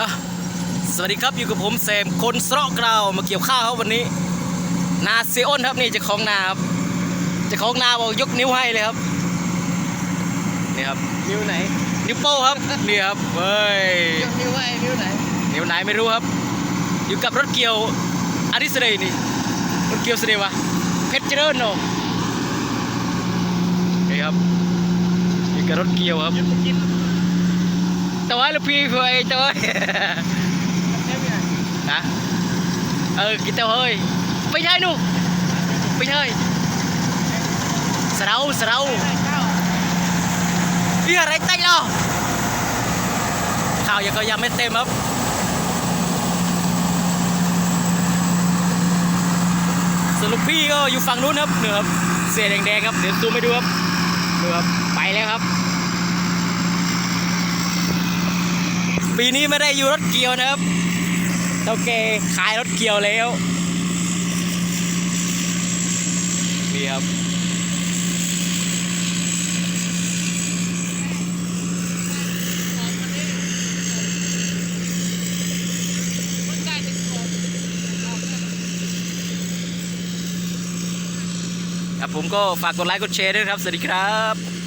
อะสวัสดีครับอยู่กับผมแซมคนสระกราวมาเกี่ยวข้าวครับวันนี้ นาเซอ้นครับนี่เจะของนาครับเจะของนาบอกยกนิ้วให้เลยครับนี่ครับนิ้วไหน นิ้วโป้ครับนี่ครับเว้ยยกนิ้วไว้นิ้วไหนนิ้วไหนไม่รู้ครับ อยู่กับรถเกี่ยวอาริสเดย์นี่รถเกี่ยวเสดวะเพชรเจริญเนาะนี่ครับอยู่กับรถเกี่ยวครับ หยุดกินแต่ว่าลูกพี่เพื่อนแต่ว่าใช่ไหม hả ừ cái tao ơi bây giờ nu bây giờ sao đâu sao đâu ข้าว đi ở đây tay lo ข่าวยังก็ยังไม่เต็มครับสรุปพี่ก็อยู่ฝั่งนู้นครับเหนือครับเสียแดงๆครับเดี๋ยวซูมไปดูครับดูครับไปแล้วครับ ปีนี้ไม่ได้อยู่รถเกียวนะครับเท่าแกขายรถเกียวแล้วนี่ครับครับผมก็ฝากกดไลค์กดแชร์ด้วยครับ สวัสดีครับ